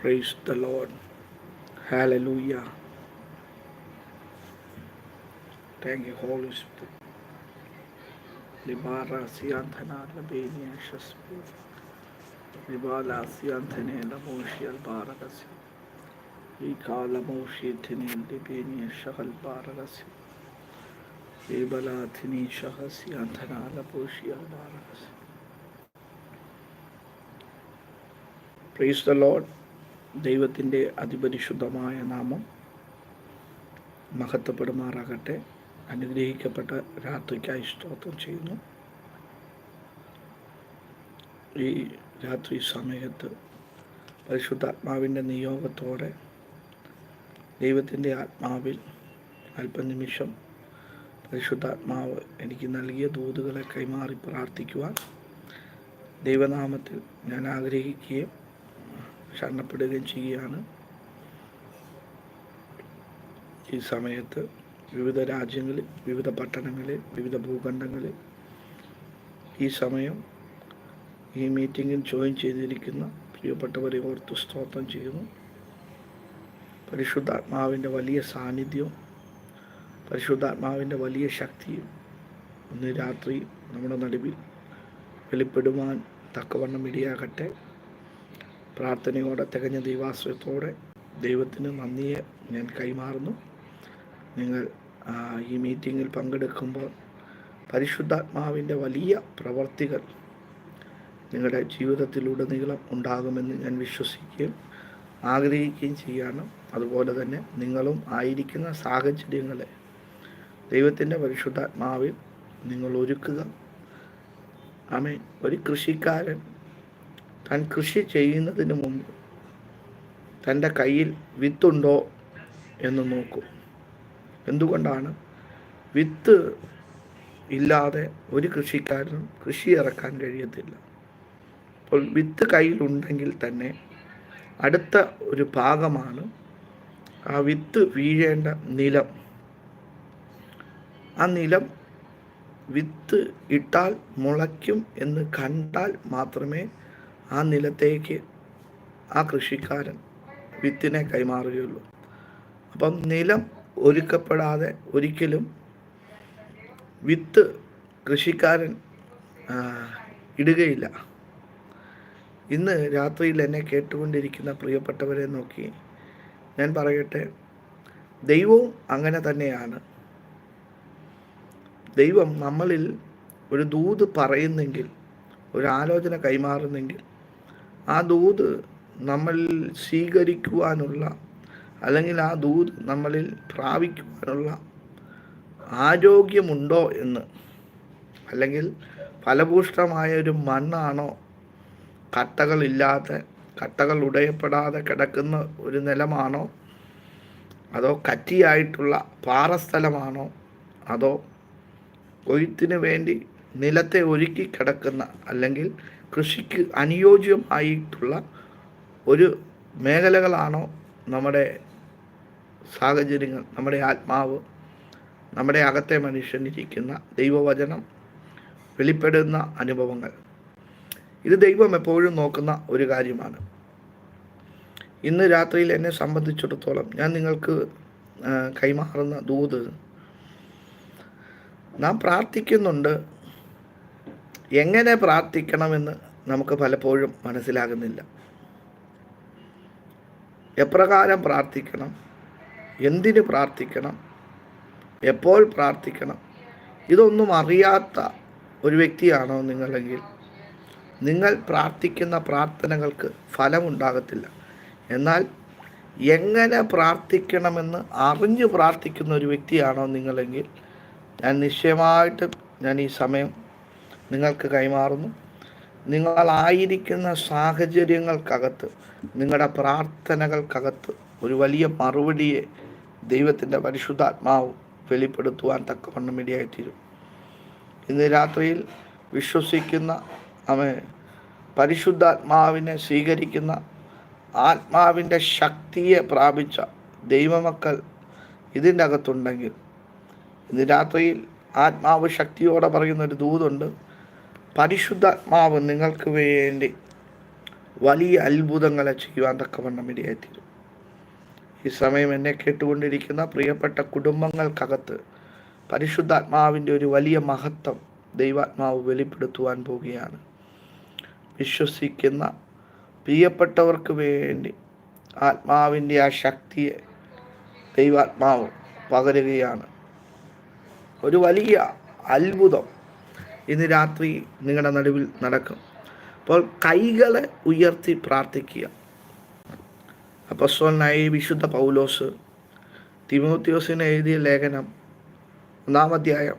Praise the Lord. Hallelujah. Thank you, Holy Spirit. Libara sianthana labenia Shaspi. Libala sianthane lamoshi albarakasi. Lika lamoshi tine libenia shahal barakasi. Libala tini shahasi anthana lamoshi albarakasi. Praise the Lord. ദൈവത്തിന്റെ അതിപരിശുദ്ധമായ നാമം മഹത്വപ്പെടുമാറാകട്ടെ. അനുഗ്രഹിക്കപ്പെട്ട രാത്രിക്കായി സ്തോത്രം ചെയ്യുന്നു. ഈ രാത്രി സമയത്ത് പരിശുദ്ധാത്മാവിന്റെ നിയോഗത്തോടെ ദൈവത്തിന്റെ ആത്മാവിൽ അല്പനിമിഷം പരിശുദ്ധാത്മാവ് എനിക്ക് നൽകിയ ദൂതുകളെ കൈമാറി പ്രാർത്ഥിക്കുവാൻ ദൈവനാമത്തിൽ ഞാൻ ആഗ്രഹിക്കുകയും ശരണപ്പെടുകയും ചെയ്യുകയാണ്. ഈ സമയത്ത് വിവിധ രാജ്യങ്ങളിൽ വിവിധ പട്ടണങ്ങളിൽ വിവിധ ഭൂഖണ്ഡങ്ങളിൽ ഈ സമയം ഈ മീറ്റിങ്ങിൽ ജോയിൻ ചെയ്തിരിക്കുന്ന പ്രിയപ്പെട്ടവരെ ഓർത്ത് സ്തോത്രം ചെയ്യുന്നു. പരിശുദ്ധാത്മാവിന്റെ വലിയ സാന്നിധ്യവും പരിശുദ്ധാത്മാവിന്റെ വലിയ ശക്തിയും ഇന്ന് രാത്രി നമ്മുടെ നടുവിൽ വെളിപ്പെടുവാൻ തക്കവണ്ണം ഇടയാകട്ടെ. പ്രാർത്ഥനയോടെ തികഞ്ഞ ദൈവാശ്രയത്തോടെ ദൈവത്തിന് നന്ദിയെ ഞാൻ കൈമാറുന്നു. നിങ്ങൾ ഈ മീറ്റിങ്ങിൽ പങ്കെടുക്കുമ്പോൾ പരിശുദ്ധാത്മാവിന്റെ വലിയ പ്രവർത്തികൾ നിങ്ങളുടെ ജീവിതത്തിലുടനീളം ഉണ്ടാകുമെന്ന് ഞാൻ വിശ്വസിക്കുകയും ആഗ്രഹിക്കുകയും ചെയ്യാണ് അതുപോലെ തന്നെ നിങ്ങളും ആയിരിക്കുന്ന സാഹചര്യങ്ങളെ ദൈവത്തിന്റെ പരിശുദ്ധാത്മാവിൽ നിങ്ങൾ ഒരുക്കുക. ആമേ ഒരു കൃഷിക്കാരൻ താൻ കൃഷി ചെയ്യുന്നതിന് മുമ്പ് തന്റെ കയ്യിൽ വിത്തുണ്ടോ എന്ന് നോക്കും. എന്തുകൊണ്ടാണ്? വിത്ത് ഇല്ലാതെ ഒരു കൃഷിക്കാരനും കൃഷി ഇറക്കാൻ കഴിയത്തില്ല. അപ്പോൾ വിത്ത് കയ്യിലുണ്ടെങ്കിൽ തന്നെ അടുത്ത ഒരു ഭാഗമാണ് ആ വിത്ത് വീഴേണ്ട നിലം. ആ നിലം വിത്ത് ഇട്ടാൽ മുളയ്ക്കും എന്ന് കണ്ടാൽ മാത്രമേ ആ നിലത്തേക്ക് ആ കൃഷിക്കാരൻ വിത്തിനെ കൈമാറുകയുള്ളൂ. അപ്പം നിലം ഒരുക്കപ്പെടാതെ ഒരിക്കലും വിത്ത് കൃഷിക്കാരൻ ഇടുകയില്ല. ഇന്ന് രാത്രിയിൽ എന്നെ കേട്ടുകൊണ്ടിരിക്കുന്ന പ്രിയപ്പെട്ടവരെ നോക്കി ഞാൻ പറയട്ടെ ദൈവവും അങ്ങനെ തന്നെയാണ്. ദൈവം നമ്മളിൽ ഒരു ദൂത് പറയുന്നെങ്കിൽ ഒരു ആലോചന കൈമാറുന്നെങ്കിൽ ആ ദൂത് നമ്മളിൽ സ്വീകരിക്കുവാനുള്ള അല്ലെങ്കിൽ ആ ദൂത് നമ്മളിൽ പ്രാപിക്കുവാനുള്ള ആരോഗ്യമുണ്ടോ എന്ന് അല്ലെങ്കിൽ ഫലഭൂഷ്ടമായ ഒരു മണ്ണാണോ കട്ടകളില്ലാതെ കട്ടകൾ ഉടയപ്പെടാതെ കിടക്കുന്ന ഒരു നിലമാണോ? അതോ കറ്റിയായിട്ടുള്ള പാറസ്ഥലമാണോ? അതോ കൊയ്ത്തിന് വേണ്ടി നിലത്തെ ഒരുക്കി കിടക്കുന്ന അല്ലെങ്കിൽ കൃഷിക്ക് അനുയോജ്യമായിട്ടുള്ള ഒരു മേഖലകളാണോ നമ്മുടെ സാഹചര്യങ്ങൾ നമ്മുടെ ആത്മാവ് നമ്മുടെ അകത്തെ മനുഷ്യനിരിക്കുന്ന ദൈവവചനം വെളിപ്പെടുന്ന അനുഭവങ്ങൾ? ഇത് ദൈവം എപ്പോഴും നോക്കുന്ന ഒരു കാര്യമാണ്. ഇന്ന് രാത്രിയിൽ എന്നെ സംബന്ധിച്ചിടത്തോളം ഞാൻ നിങ്ങൾക്ക് കൈമാറുന്ന ദൂത് നാം പ്രാർത്ഥിക്കുന്നുണ്ട് എങ്ങനെ പ്രാർത്ഥിക്കണമെന്ന് നമുക്ക് പലപ്പോഴും മനസ്സിലാകുന്നില്ല. എപ്രകാരം പ്രാർത്ഥിക്കണം? എന്തിന് പ്രാർത്ഥിക്കണം? എപ്പോൾ പ്രാർത്ഥിക്കണം? ഇതൊന്നും അറിയാത്ത ഒരു വ്യക്തിയാണോ നിങ്ങളെങ്കിൽ നിങ്ങൾ പ്രാർത്ഥിക്കുന്ന പ്രാർത്ഥനകൾക്ക് ഫലമുണ്ടാകത്തില്ല. എന്നാൽ എങ്ങനെ പ്രാർത്ഥിക്കണമെന്ന് അറിഞ്ഞു പ്രാർത്ഥിക്കുന്ന ഒരു വ്യക്തിയാണോ നിങ്ങളെങ്കിൽ ഞാൻ നിശ്ചയമായിട്ടും ഞാൻ ഈ സമയം നിങ്ങൾക്ക് കൈമാറുന്നു. നിങ്ങളായിരിക്കുന്ന സാഹചര്യങ്ങൾക്കകത്ത് നിങ്ങളുടെ പ്രാർത്ഥനകൾക്കകത്ത് ഒരു വലിയ മറുപടിയെ ദൈവത്തിന്റെ പരിശുദ്ധാത്മാവ് വെളിപ്പെടുത്തുവാൻ തക്കവണ്ണം ഇടയായിത്തീരും. ഇന്ന് രാത്രിയിൽ വിശ്വസിക്കുന്ന അവ പരിശുദ്ധാത്മാവിനെ സ്വീകരിക്കുന്ന ആത്മാവിന്റെ ശക്തിയെ പ്രാപിച്ച ദൈവമക്കൾ ഇതിന്റെ അകത്തുണ്ടെങ്കിൽ ഇന്ന് രാത്രിയിൽ ആത്മാവ് ശക്തിയോടെ പറയുന്നൊരു ദൂതുണ്ട്. പരിശുദ്ധാത്മാവ് നിങ്ങൾക്ക് വേണ്ടി വലിയ അത്ഭുതങ്ങളെ ചെയ്യുവാൻ തക്കവണ്ണം ഇടയായിത്തീരും. ഈ സമയം എന്നെ കേട്ടുകൊണ്ടിരിക്കുന്ന പ്രിയപ്പെട്ട കുടുംബങ്ങൾക്കകത്ത് പരിശുദ്ധാത്മാവിന്റെ ഒരു വലിയ മഹത്വം ദൈവാത്മാവ് വെളിപ്പെടുത്തുവാൻ പോവുകയാണ് വിശ്വസിക്കുന്ന പ്രിയപ്പെട്ടവർക്ക് വേണ്ടി ആത്മാവിന്റെ ആ ശക്തിയെ ദൈവാത്മാവ് പകരുകയാണ്. ഒരു വലിയ അത്ഭുതം ഇന്ന് രാത്രി നിങ്ങളുടെ നടുവിൽ നടക്കും. അപ്പോൾ കൈകളെ ഉയർത്തി പ്രാർത്ഥിക്കുക. അപ്പസ്വനായി വിശുദ്ധ പൗലോസ് തിമോത്യോസിന് എഴുതിയ ലേഖനം ഒന്നാം അധ്യായം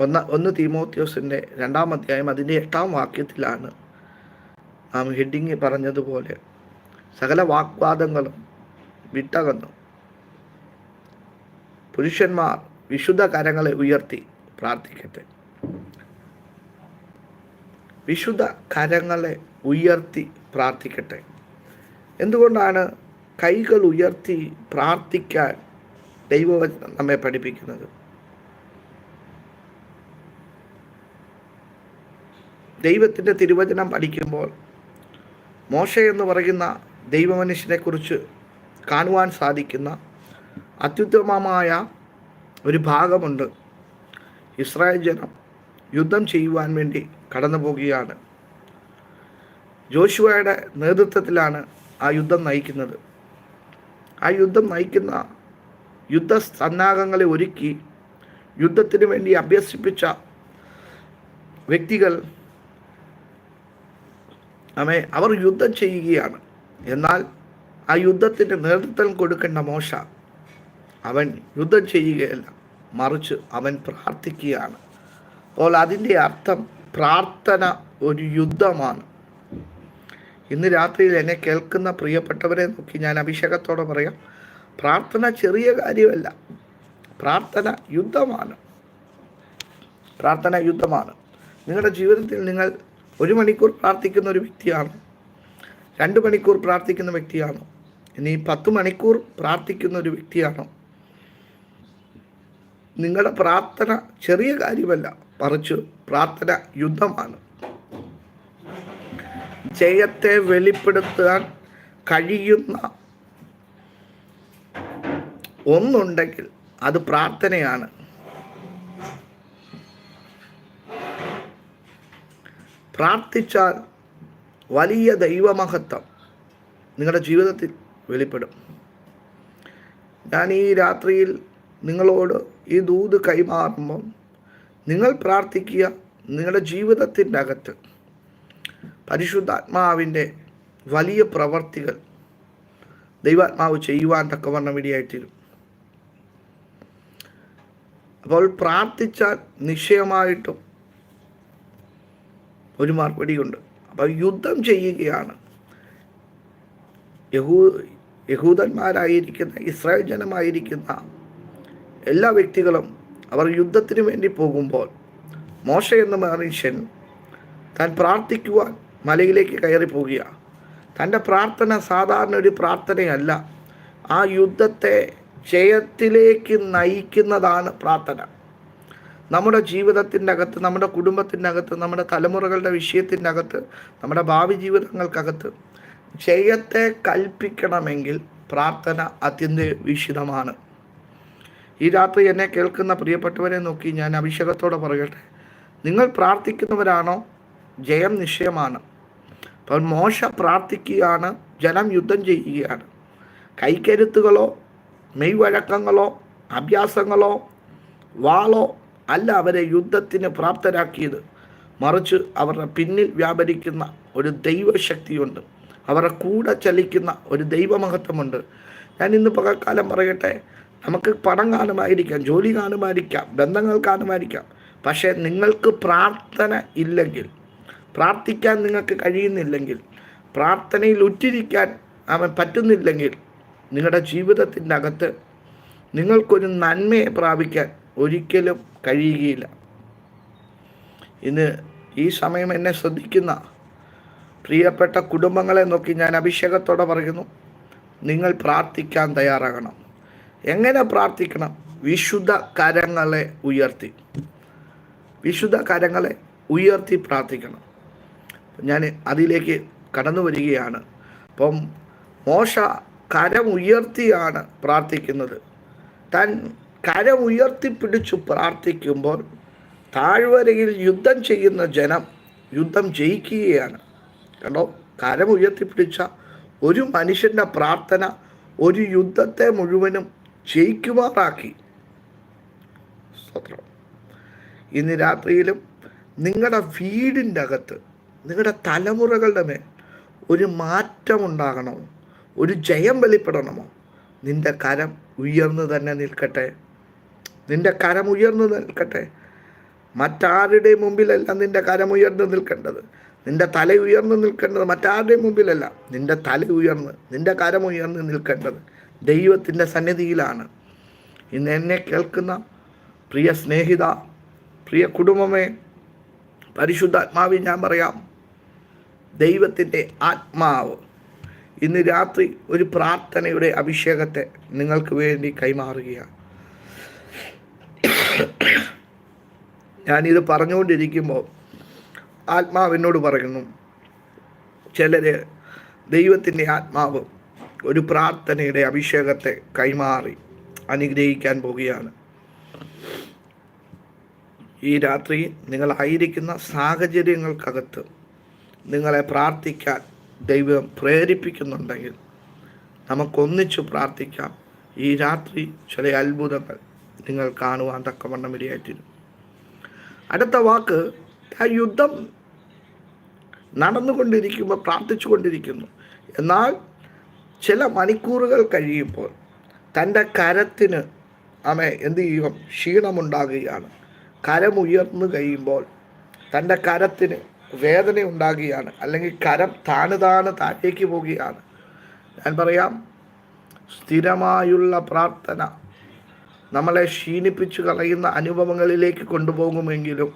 ഒന്ന് ഒന്ന് തിമോത്യോസിന്റെ രണ്ടാം അധ്യായം അതിന്റെ എട്ടാം വാക്യത്തിലാണ് നാം ഹെഡിങ് പറഞ്ഞതുപോലെ സകല വാഗ്വാദങ്ങളും വിട്ടകന്നു. പുരുഷന്മാർ വിശുദ്ധ കരങ്ങളെ ഉയർത്തി പ്രാർത്ഥിക്കട്ടെ. വിശുദ്ധ കരങ്ങളെ ഉയർത്തി പ്രാർത്ഥിക്കട്ടെ. എന്തുകൊണ്ടാണ് കൈകൾ ഉയർത്തി പ്രാർത്ഥിക്കാൻ ദൈവവചനം നമ്മെ പഠിപ്പിക്കുന്നത്? ദൈവത്തിന്റെ തിരുവചനം പഠിക്കുമ്പോൾ മോശ എന്ന് പറയുന്ന ദൈവമനുഷ്യനെക്കുറിച്ച് കാണുവാൻ സാധിക്കുന്ന അത്യുത്തമമായ ഒരു ഭാഗമുണ്ട്. ഇസ്രായേൽ ജനം യുദ്ധം ചെയ്യുവാൻ വേണ്ടി കടന്നു പോകുകയാണ്. ജോഷുവയുടെ നേതൃത്വത്തിലാണ് ആ യുദ്ധം നയിക്കുന്നത്. ആ യുദ്ധം നയിക്കുന്ന യുദ്ധ സന്നാഹങ്ങളെ ഒരുക്കി യുദ്ധത്തിന് വേണ്ടി അഭ്യസിപ്പിച്ച വ്യക്തികൾ അമേ അവർ യുദ്ധം ചെയ്യുകയാണ്. എന്നാൽ ആ യുദ്ധത്തിന്റെ നേതൃത്വം കൊടുക്കേണ്ട മോശ. അവൻ യുദ്ധം ചെയ്യുകയല്ല. മറിച്ച് അവൻ പ്രാർത്ഥിക്കുകയാണ്. അപ്പോൾ അതിന്റെ അർത്ഥം പ്രാർത്ഥന ഒരു യുദ്ധമാണ്. ഇന്ന് രാത്രിയിൽ എന്നെ കേൾക്കുന്ന പ്രിയപ്പെട്ടവരെ നോക്കി ഞാൻ അഭിഷേകത്തോടെ പറയാം. പ്രാർത്ഥന ചെറിയ കാര്യമല്ല. പ്രാർത്ഥന യുദ്ധമാണ്. പ്രാർത്ഥന യുദ്ധമാണ്. നിങ്ങളുടെ ജീവിതത്തിൽ നിങ്ങൾ ഒരു മണിക്കൂർ പ്രാർത്ഥിക്കുന്ന ഒരു വ്യക്തിയാണ്. രണ്ട് മണിക്കൂർ പ്രാർത്ഥിക്കുന്ന വ്യക്തിയാണോ. ഇനി പത്ത് മണിക്കൂർ പ്രാർത്ഥിക്കുന്ന ഒരു വ്യക്തിയാണോ. നിങ്ങളുടെ പ്രാർത്ഥന ചെറിയ കാര്യമല്ല മറിച്ച് പ്രാർത്ഥന യുദ്ധമാണ്. ജയത്തെ വെളിപ്പെടുത്താൻ കഴിയുന്ന ഒന്നുണ്ടെങ്കിൽ അത് പ്രാർത്ഥനയാണ്. പ്രാർത്ഥിച്ചാൽ വലിയ ദൈവമഹത്വം നിങ്ങളുടെ ജീവിതത്തിൽ വെളിപ്പെടും. ഞാൻ ഈ രാത്രിയിൽ നിങ്ങളോട് ഈ ദൂത് കൈമാറുമ്പം നിങ്ങൾ പ്രാർത്ഥിക്കുക നിങ്ങളുടെ ജീവിതത്തിന്റെ അകത്ത്. പരിശുദ്ധാത്മാവിന്റെ വലിയ പ്രവർത്തികൾ ദൈവാത്മാവ് ചെയ്യുവാൻ തക്കവണ്ണം ഇടയായിത്തീരും. അപ്പോൾ പ്രാർത്ഥിച്ചാൽ നിശ്ചയമായിട്ടും ഒരു മറുപടിയുണ്ട്. അപ്പോൾ യുദ്ധം ചെയ്യുകയാണ്. യഹൂ യഹൂദന്മാരായിരിക്കുന്ന ഇസ്രായേൽ ജനമായിരിക്കുന്ന എല്ലാ വ്യക്തികളും അവർ യുദ്ധത്തിന് വേണ്ടി പോകുമ്പോൾ മോശ എന്ന മനുഷ്യൻ താൻ പ്രാർത്ഥിക്കുവാൻ മലയിലേക്ക് കയറി പോവുകയാണ് തന്റെ പ്രാർത്ഥന സാധാരണ ഒരു പ്രാർത്ഥനയല്ല. ആ യുദ്ധത്തെ ജയത്തിലേക്ക് നയിക്കുന്നതാണ് പ്രാർത്ഥന. നമ്മുടെ ജീവിതത്തിന്റെ അകത്ത് നമ്മുടെ കുടുംബത്തിന്റെ അകത്ത് നമ്മുടെ തലമുറകളുടെ വിഷയത്തിന്റെ അകത്ത് നമ്മുടെ ഭാവി ജീവിതങ്ങൾക്കകത്ത് ജയത്തെ കൽപ്പിക്കണമെങ്കിൽ പ്രാർത്ഥന അത്യന്താപേക്ഷിതമാണ് ഈ രാത്രി എന്നെ കേൾക്കുന്ന പ്രിയപ്പെട്ടവരെ നോക്കി ഞാൻ അഭിഷേകത്തോടെ പറയട്ടെ. നിങ്ങൾ പ്രാർത്ഥിക്കുന്നവരാണോ? ജയം നിശ്ചയമാണ്. അപ്പോൾ മോശ പ്രാർത്ഥിക്കുകയാണ് ജനം യുദ്ധം ചെയ്യുകയാണ്. കൈക്കരുത്തുകളോ മെയ്വഴക്കങ്ങളോ അഭ്യാസങ്ങളോ വാളോ അല്ല അവരെ യുദ്ധത്തിന് പ്രാപ്തരാക്കിയത്. മറിച്ച് അവരുടെ പിന്നിൽ വ്യാപരിക്കുന്ന ഒരു ദൈവശക്തിയുണ്ട്. അവരുടെ കൂടെ ചലിക്കുന്ന ഒരു ദൈവമഹത്വമുണ്ട്. ഞാൻ ഇന്ന് പകൽക്കാലം പറയട്ടെ നമുക്ക് പണം കാണുമായിരിക്കാം ജോലി കാണുമായിരിക്കാം ബന്ധങ്ങൾ കാണുമായിരിക്കാം പക്ഷേ നിങ്ങൾക്ക് പ്രാർത്ഥന ഇല്ലെങ്കിൽ പ്രാർത്ഥിക്കാൻ നിങ്ങൾക്ക് കഴിയുന്നില്ലെങ്കിൽ പ്രാർത്ഥനയിൽ ഉറ്റിരിക്കാൻ അവൻ പറ്റുന്നില്ലെങ്കിൽ നിങ്ങളുടെ ജീവിതത്തിന്റെ അകത്ത് നിങ്ങൾക്കൊരു നന്മയെ പ്രാപിക്കാൻ ഒരിക്കലും കഴിയുകയില്ല. ഇന്ന് ഈ സമയം എന്നെ ശ്രദ്ധിക്കുന്ന പ്രിയപ്പെട്ട കുടുംബങ്ങളെ നോക്കി ഞാൻ അഭിഷേകത്തോടെ പറയുന്നു. നിങ്ങൾ പ്രാർത്ഥിക്കാൻ തയ്യാറാകണം. എങ്ങനെ പ്രാർത്ഥിക്കണം? വിശുദ്ധ കരങ്ങളെ ഉയർത്തി. വിശുദ്ധ കരങ്ങളെ ഉയർത്തി പ്രാർത്ഥിക്കണം. ഞാൻ അതിലേക്ക് കടന്നു വരികയാണ്. അപ്പം മോശ കരം ഉയർത്തിയാണ് പ്രാർത്ഥിക്കുന്നത്. താൻ കരം ഉയർത്തിപ്പിടിച്ചു പ്രാർത്ഥിക്കുമ്പോൾ താഴ്വരയിൽ യുദ്ധം ചെയ്യുന്ന ജനം യുദ്ധം ജയിക്കുകയാണ്. കണ്ടോ? കരം ഉയർത്തിപ്പിടിച്ച ഒരു മനുഷ്യന്റെ പ്രാർത്ഥന ഒരു യുദ്ധത്തെ മുഴുവനും ജയിക്കുമാറാക്കി. സ്തോത്രം. ഇന്ന് രാത്രിയിലും നിങ്ങളുടെ വീടിന്റെ അകത്ത് നിങ്ങളുടെ തലമുറകളുടെ മേൽ ഒരു മാറ്റമുണ്ടാകണമോ? ഒരു ജയം വെളിപ്പെടണമോ? നിന്റെ കരം ഉയർന്നു തന്നെ നിൽക്കട്ടെ. നിന്റെ കരം ഉയർന്നു നിൽക്കട്ടെ. മറ്റാരുടെ മുമ്പിലല്ല നിന്റെ കരം ഉയർന്നു നിൽക്കേണ്ടത്. നിന്റെ തല ഉയർന്നു നിൽക്കേണ്ടത് മറ്റാരുടെയും മുമ്പിലല്ല. നിന്റെ തല ഉയർന്ന് നിന്റെ കരം ഉയർന്ന് നിൽക്കേണ്ടത് ദൈവത്തിന്റെ സന്നിധിയിലാണ്. ഇന്ന് എന്നെ കേൾക്കുന്ന പ്രിയ സ്നേഹിത പ്രിയ കുടുംബമേ പരിശുദ്ധാത്മാവിൽ ഞാൻ പറയാം ദൈവത്തിന്റെ ആത്മാവ്. ഇന്ന് രാത്രി ഒരു പ്രാർത്ഥനയുടെ അഭിഷേകത്തെ നിങ്ങൾക്ക് വേണ്ടി കൈമാറുകയാണ്. ഞാനിത് പറഞ്ഞുകൊണ്ടിരിക്കുമ്പോൾ ആത്മാവിനോട് പറയുന്നു ചിലര് ദൈവത്തിന്റെ ആത്മാവ് ഒരു പ്രാർത്ഥനയുടെ അഭിഷേകത്തെ കൈമാറി അനുഗ്രഹിക്കാൻ പോവുകയാണ്. ഈ രാത്രി നിങ്ങളായിരിക്കുന്ന സാഹചര്യങ്ങൾക്കകത്ത് നിങ്ങളെ പ്രാർത്ഥിക്കാൻ ദൈവം പ്രേരിപ്പിക്കുന്നുണ്ടെങ്കിൽ നമുക്കൊന്നിച്ചു പ്രാർത്ഥിക്കാം. ഈ രാത്രി ചില അത്ഭുതങ്ങൾ നിങ്ങൾ കാണുവാൻ തക്കവണ്ണം ഇടയായിത്തീരും അടുത്ത വാക്ക് ആ യുദ്ധം നടന്നുകൊണ്ടിരിക്കുമ്പോൾ പ്രാർത്ഥിച്ചു കൊണ്ടിരിക്കുന്നു എന്നാൽ ചില മണിക്കൂറുകൾ കഴിയുമ്പോൾ തന്റെ കരത്തിന് അമ്മ എന്ത് ചെയ്യും? ക്ഷീണമുണ്ടാകുകയാണ്. കരമുയർന്നു കഴിയുമ്പോൾ തന്റെ കരത്തിന് വേദന ഉണ്ടാകുകയാണ്. അല്ലെങ്കിൽ കരം താണു താണ് താഴേക്ക് പോവുകയാണ് ഞാൻ പറയാം സ്ഥിരമായുള്ള പ്രാർത്ഥന നമ്മളെ ക്ഷീണിപ്പിച്ചു കളയുന്ന അനുഭവങ്ങളിലേക്ക് കൊണ്ടുപോകുമെങ്കിലും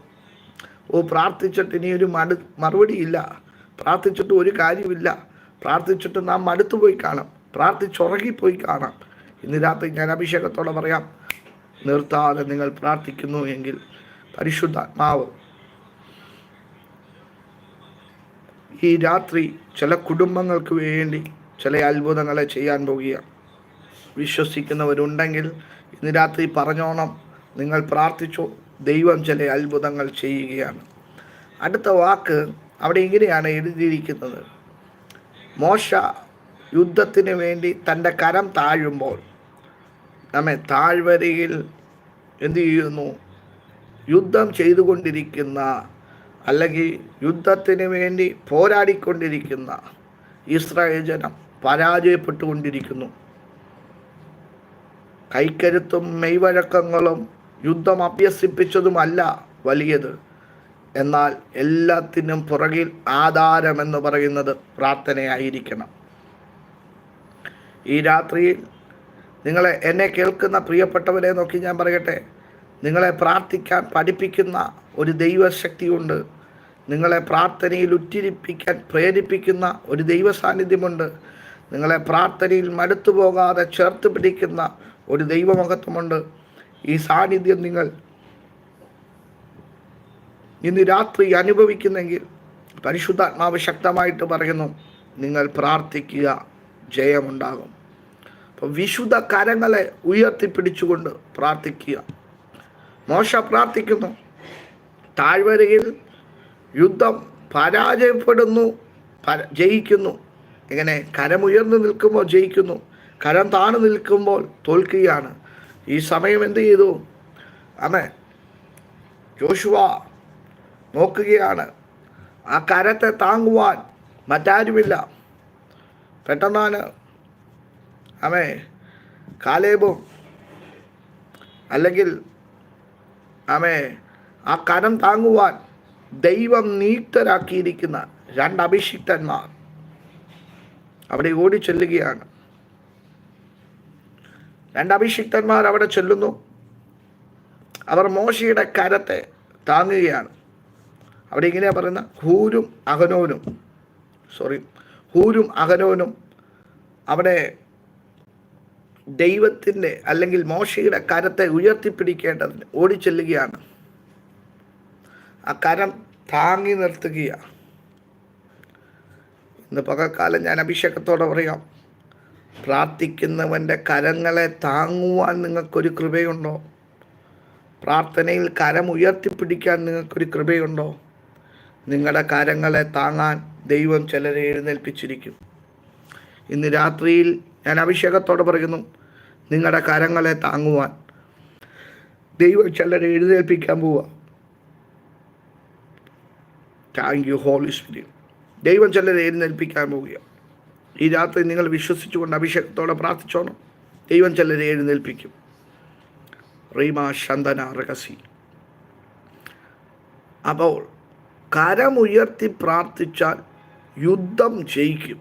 ഓ പ്രാർത്ഥിച്ചിട്ട് ഇനി ഒരു മറുപടിയില്ല. പ്രാർത്ഥിച്ചിട്ട് ഒരു കാര്യമില്ല. പ്രാർത്ഥിച്ചിട്ട് നാം മടുത്തു പോയി കാണാം. പ്രാർത്ഥിച്ചുറങ്ങിപ്പോയി കാണാം. ഇന്ന് രാത്രി ഞാൻ അഭിഷേകത്തോടെ പറയാം. നിർത്താതെ നിങ്ങൾ പ്രാർത്ഥിക്കുന്നു എങ്കിൽ പരിശുദ്ധാത്മാവ് ഈ രാത്രി ചില കുടുംബങ്ങൾക്ക് വേണ്ടി ചില അത്ഭുതങ്ങളെ ചെയ്യാൻ പോവുകയാണ്. വിശ്വസിക്കുന്നവരുണ്ടെങ്കിൽ ഇന്ന് രാത്രി പറഞ്ഞോണം. നിങ്ങൾ പ്രാർത്ഥിച്ചു. ദൈവം ചില അത്ഭുതങ്ങൾ ചെയ്യുകയാണ്. അടുത്ത വാക്ക് അവിടെ ഇങ്ങനെയാണ് എഴുതിയിരിക്കുന്നത്. മോശ യുദ്ധത്തിന് വേണ്ടി തന്റെ കരം താഴുമ്പോൾ നമ്മെ താഴ്വരയിൽ എന്തു ചെയ്യുന്നു? യുദ്ധം ചെയ്തുകൊണ്ടിരിക്കുന്ന അല്ലെങ്കിൽ യുദ്ധത്തിന് വേണ്ടി പോരാടിക്കൊണ്ടിരിക്കുന്ന ഇസ്രായേൽ ജനം പരാജയപ്പെട്ടുകൊണ്ടിരിക്കുന്നു. കൈക്കരുത്തും മെയ്വഴക്കങ്ങളും യുദ്ധം അഭ്യസിപ്പിച്ചതുമല്ല വലിയത്. എന്നാൽ എല്ലാത്തിനും പുറകിൽ ആധാരമെന്ന് പറയുന്നത് പ്രാർത്ഥനയായിരിക്കണം. ഈ രാത്രിയിൽ നിങ്ങളെ എന്നെ കേൾക്കുന്ന പ്രിയപ്പെട്ടവരെ നോക്കി ഞാൻ പറയട്ടെ നിങ്ങളെ പ്രാർത്ഥിക്കാൻ പഠിപ്പിക്കുന്ന ഒരു ദൈവശക്തിയുണ്ട്. നിങ്ങളെ പ്രാർത്ഥനയിൽ ഉറ്റിരിപ്പിക്കാൻ പ്രേരിപ്പിക്കുന്ന ഒരു ദൈവ സാന്നിധ്യമുണ്ട് നിങ്ങളെ പ്രാർത്ഥനയിൽ മടുത്തു പോകാതെ ചേർത്ത് പിടിക്കുന്ന ഒരു ദൈവമഹത്വമുണ്ട്. ഈ സാന്നിധ്യം നിങ്ങൾ ഇന്ന് രാത്രി അനുഭവിക്കുന്നെങ്കിൽ പരിശുദ്ധാത്മാവ് ശക്തമായിട്ട് പറയുന്നു നിങ്ങൾ പ്രാർത്ഥിക്കുക ജയമുണ്ടാകും. അപ്പോൾ വിശുദ്ധ കരങ്ങളെ ഉയർത്തിപ്പിടിച്ചുകൊണ്ട് പ്രാർത്ഥിക്കുക. മോശ പ്രാർത്ഥിക്കുന്നു. താഴ്വരയിൽ യുദ്ധം പരാജയപ്പെടുന്നു പര- ജയിക്കുന്നു. ഇങ്ങനെ കരമുയർന്നു നിൽക്കുമ്പോൾ ജയിക്കുന്നു കരം താണു നിൽക്കുമ്പോൾ തോൽക്കുകയാണ്. ഈ സമയം എന്ത് ചെയ്തു? അമ്മ ജോഷുവ നോക്കുകയാണ്. ആ കരത്തെ താങ്ങുവാൻ മറ്റാരുമില്ല. പെട്ടെന്നാണ് അമ്മേ കാലേബും. അല്ലെങ്കിൽ അമ്മേ ആ കരം താങ്ങുവാൻ ദൈവം നീക്തരാക്കിയിരിക്കുന്ന രണ്ട് അഭിഷിക്തന്മാർ അവിടെ ഓടി ചെല്ലുകയാണ്. രണ്ട് അഭിഷിക്തന്മാർ അവിടെ ചെല്ലുന്നു. അവർ മോശയുടെ കരത്തെ താങ്ങുകയാണ്. അവിടെ ഇങ്ങനെയാണ് പറയുന്ന? ഹൂരും അഹനോനും. സോറി ഹൂരും അഹനോനും അവിടെ ദൈവത്തിന്റെ അല്ലെങ്കിൽ മോശയുടെ കരത്തെ ഉയർത്തിപ്പിടിക്കേണ്ടതിന് ഓടിച്ചെല്ലുകയാണ്. ആ കരം താങ്ങി നിർത്തുകയാണ്. ഇന്ന് പകക്കാലം ഞാൻ അഭിഷേകത്തോടെ പറയാം. പ്രാർത്ഥിക്കുന്നവന്റെ കരങ്ങളെ താങ്ങുവാൻ നിങ്ങൾക്കൊരു കൃപയുണ്ടോ? പ്രാർത്ഥനയിൽ കരം ഉയർത്തിപ്പിടിക്കാൻ നിങ്ങൾക്കൊരു കൃപയുണ്ടോ? നിങ്ങളുടെ കരങ്ങളെ താങ്ങാൻ ദൈവം ചിലരെ എഴുന്നേൽപ്പിച്ചിരിക്കും. ഇന്ന് രാത്രിയിൽ ഞാൻ അഭിഷേകത്തോടെ പറയുന്നു നിങ്ങളുടെ കരങ്ങളെ താങ്ങുവാൻ ദൈവം ചിലരെ എഴുന്നേൽപ്പിക്കാൻ പോവുക. താങ്ക് യു ഹോളി സ്പിരിറ്റ് ദൈവം ചിലരെ എഴുന്നേൽപ്പിക്കാൻ പോവുക ഈ രാത്രി നിങ്ങൾ വിശ്വസിച്ചുകൊണ്ട് അഭിഷേകത്തോടെ പ്രാർത്ഥിച്ചോണം. ദൈവം ചിലരെ എഴുന്നേൽപ്പിക്കും. റീമ ശന്തന റഹസി അപ്പോൾ കരമുയർത്തി പ്രാർത്ഥിച്ചാൽ യുദ്ധം ജയിക്കും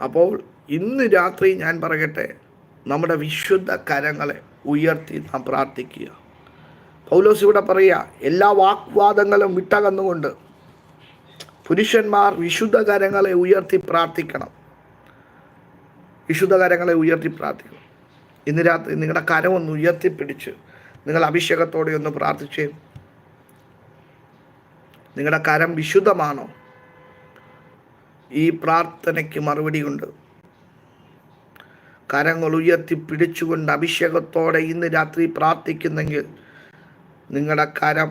അപ്പോൾ ഇന്ന് രാത്രി ഞാൻ പറയട്ടെ നമ്മുടെ വിശുദ്ധ കരങ്ങളെ ഉയർത്തി നാം പ്രാർത്ഥിക്കുക. പൗലോസ് ഇവിടെ പറയുക എല്ലാ വാഗ്വാദങ്ങളും വിട്ടകന്നുകൊണ്ട് പുരുഷന്മാർ വിശുദ്ധ കരങ്ങളെ ഉയർത്തി പ്രാർത്ഥിക്കണം. വിശുദ്ധ കരങ്ങളെ ഉയർത്തി പ്രാർത്ഥിക്കണം. ഇന്ന് രാത്രി നിങ്ങളുടെ കരമൊന്ന് ഉയർത്തിപ്പിടിച്ച് നിങ്ങൾ അഭിഷേകത്തോടെ ഒന്ന് പ്രാർത്ഥിച്ചേ നിങ്ങളുടെ കരം വിശുദ്ധമാണോ? ഈ പ്രാർത്ഥനയ്ക്ക് മറുപടിയുണ്ട് കരങ്ങൾ ഉയർത്തി പിടിച്ചുകൊണ്ട് അഭിഷേകത്തോടെ ഇന്ന് രാത്രി പ്രാർത്ഥിക്കുന്നെങ്കിൽ നിങ്ങളുടെ കരം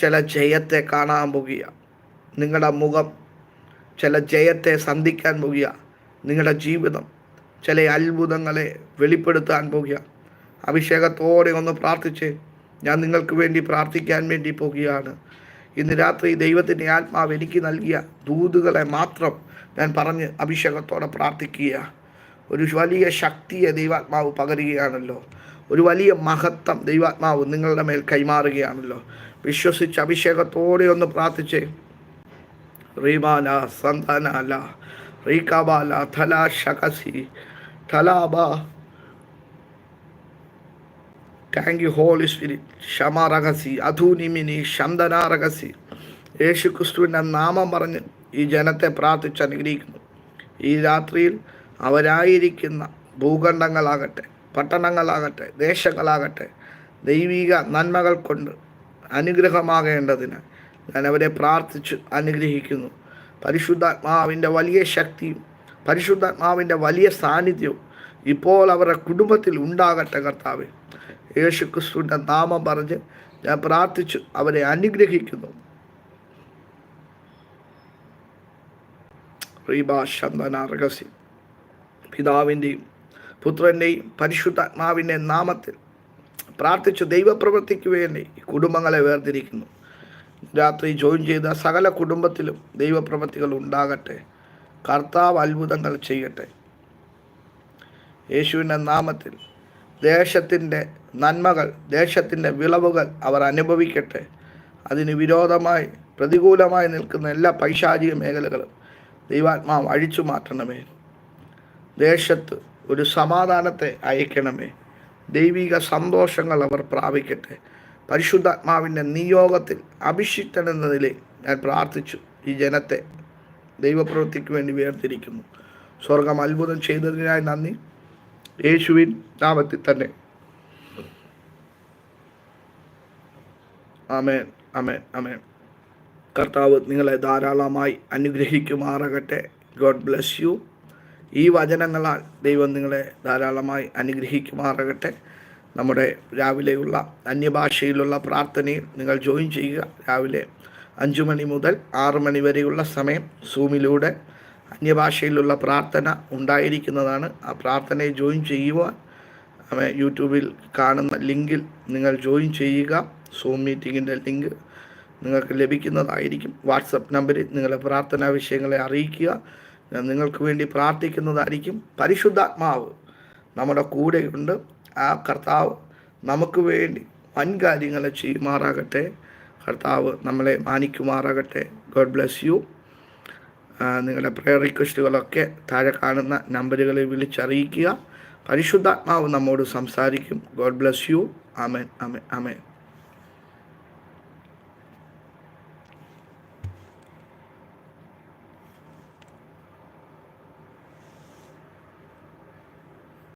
ചില ജയത്തെ കാണാൻ പോകുക. നിങ്ങളുടെ മുഖം ചില ജയത്തെ സന്ധിക്കാൻ പോകുക. നിങ്ങളുടെ ജീവിതം ചില അത്ഭുതങ്ങളെ വെളിപ്പെടുത്താൻ പോകുക. അഭിഷേകത്തോടെ ഒന്ന് പ്രാർത്ഥിച്ച് ഞാൻ നിങ്ങൾക്ക് വേണ്ടി പ്രാർത്ഥിക്കാൻ വേണ്ടി പോകുകയാണ്. ഇന്ന് രാത്രി ദൈവത്തിന്റെ ആത്മാവ് എനിക്ക് നൽകിയ ദൂതുകളെ മാത്രം ഞാൻ പറഞ്ഞ് അഭിഷേകത്തോടെ പ്രാർത്ഥിക്കുക. ഒരു വലിയ ശക്തിയെ ദൈവാത്മാവ് പകരുകയാണല്ലോ. ഒരു വലിയ മഹത്വം ദൈവാത്മാവ് നിങ്ങളുടെ മേൽ കൈമാറുകയാണല്ലോ. വിശ്വസിച്ച് അഭിഷേകത്തോടെ ഒന്ന് പ്രാർത്ഥിച്ചേ. റീമാല സന്താനാല റീകാബാല ധലാ ശകസി ഥലാബ താങ്ക് യു ഹോളി സ്പിരിറ്റ് ക്ഷമാറകസി അധൂനിമിനി രഹസി യേശു ക്രിസ്തുവിന്റെ നാമം പറഞ്ഞ് ഈ ജനത്തെ പ്രാർത്ഥിച്ച് അനുഗ്രഹിക്കുന്നു. ഈ രാത്രിയിൽ അവരായിരിക്കുന്ന ഭൂഖണ്ഡങ്ങളാകട്ടെ പട്ടണങ്ങളാകട്ടെ ദേശങ്ങളാകട്ടെ ദൈവിക നന്മകൾ കൊണ്ട് അനുഗ്രഹമാകേണ്ടതിന് ഞാൻ അവരെ പ്രാർത്ഥിച്ച് അനുഗ്രഹിക്കുന്നു. പരിശുദ്ധാത്മാവിന്റെ വലിയ ശക്തിയും പരിശുദ്ധാത്മാവിന്റെ വലിയ സാന്നിധ്യവും ഇപ്പോൾ അവരുടെ കുടുംബത്തിൽ ഉണ്ടാകട്ടെ കർത്താവ്. യേശു ക്രിസ്തുവിന്റെ നാമം പറഞ്ഞ് ഞാൻ പ്രാർത്ഥിച്ചു അവരെ അനുഗ്രഹിക്കുന്നു. റീബാശന്തനാർഗസി പിതാവിന്റെയും പുത്രന്റെയും പരിശുദ്ധാത്മാവിന്റെ നാമത്തിൽ പ്രാർത്ഥിച്ചു ദൈവപ്രവൃത്തിക്ക് വേണ്ടി കുടുംബങ്ങളെ വേർതിരിക്കുന്നു. രാത്രി ജോയിൻ ചെയ്ത സകല കുടുംബത്തിലും ദൈവപ്രവൃത്തികൾ ഉണ്ടാകട്ടെ. കർത്താവ് അത്ഭുതങ്ങൾ ചെയ്യട്ടെ. യേശുവിന്റെ നാമത്തിൽ ദേശത്തിന്റെ നന്മകൾ ദേശത്തിന്റെ വിളവുകൾ അവർ അനുഭവിക്കട്ടെ. അതിന് വിരോധമായി പ്രതികൂലമായി നിൽക്കുന്ന എല്ലാ പൈശാചിക മേഖലകളും ദൈവാത്മാവ് അഴിച്ചു മാറ്റണമേ. ദേശത്ത് ഒരു സമാധാനത്തെ അയക്കണമേ. ദൈവിക സന്തോഷങ്ങൾ അവർ പ്രാപിക്കട്ടെ. പരിശുദ്ധാത്മാവിന്റെ നിയോഗത്തിൽ അഭിഷിക്തൻ എന്ന നിലയിൽ ഞാൻ പ്രാർത്ഥിച്ചു. ഈ ജനത്തെ ദൈവപ്രവൃത്തിക്ക് വേണ്ടി വേർതിരിക്കുന്നു. സ്വർഗം അത്ഭുതം ചെയ്തതിനായി നന്ദി. യേശുവിൻ നാമത്തിൽ തന്നെ. അമേൻ അമേൻ അമേൻ കർത്താവ് നിങ്ങളെ ധാരാളമായി അനുഗ്രഹിക്കുമാറാകട്ടെ. God bless you. ഈ വചനങ്ങളാൽ ദൈവം നിങ്ങളെ ധാരാളമായി അനുഗ്രഹിക്കുമാറാകട്ടെ. നമ്മുടെ രാവിലെയുള്ള അന്യഭാഷയിലുള്ള പ്രാർത്ഥനയിൽ നിങ്ങൾ ജോയിൻ ചെയ്യുക. രാവിലെ അഞ്ചു മണി മുതൽ ആറ് മണി വരെയുള്ള സമയം സൂമിലൂടെ അന്യഭാഷയിലുള്ള പ്രാർത്ഥന ഉണ്ടായിരിക്കുന്നതാണ്. ആ പ്രാർത്ഥനയെ ജോയിൻ ചെയ്യുവാൻ യൂട്യൂബിൽ കാണുന്ന ലിങ്കിൽ നിങ്ങൾ ജോയിൻ ചെയ്യുക. സൂം മീറ്റിങ്ങിന്റെ ലിങ്ക് നിങ്ങൾക്ക് ലഭിക്കുന്നതായിരിക്കും. വാട്സപ്പ് നമ്പറിൽ നിങ്ങളുടെ പ്രാർത്ഥനാ വിഷയങ്ങളെ അറിയിക്കുക. നിങ്ങൾക്ക് വേണ്ടി പ്രാർത്ഥിക്കുന്നതായിരിക്കും. പരിശുദ്ധാത്മാവ് നമ്മുടെ കൂടെയുണ്ട്. ആ കർത്താവ് നമുക്ക് വേണ്ടി വൻ കാര്യങ്ങളെ ചെയ്യുമാറാകട്ടെ. കർത്താവ് നമ്മളെ മാനിക്കുമാറാകട്ടെ. ഗോഡ് ബ്ലെസ് യു നിങ്ങളുടെ പ്രയർ റിക്വസ്റ്റുകളൊക്കെ താഴെ കാണുന്ന നമ്പറുകളിൽ വിളിച്ചറിയിക്കുക. പരിശുദ്ധാത്മാവ് നമ്മോട് സംസാരിക്കും. God bless you amen amen amen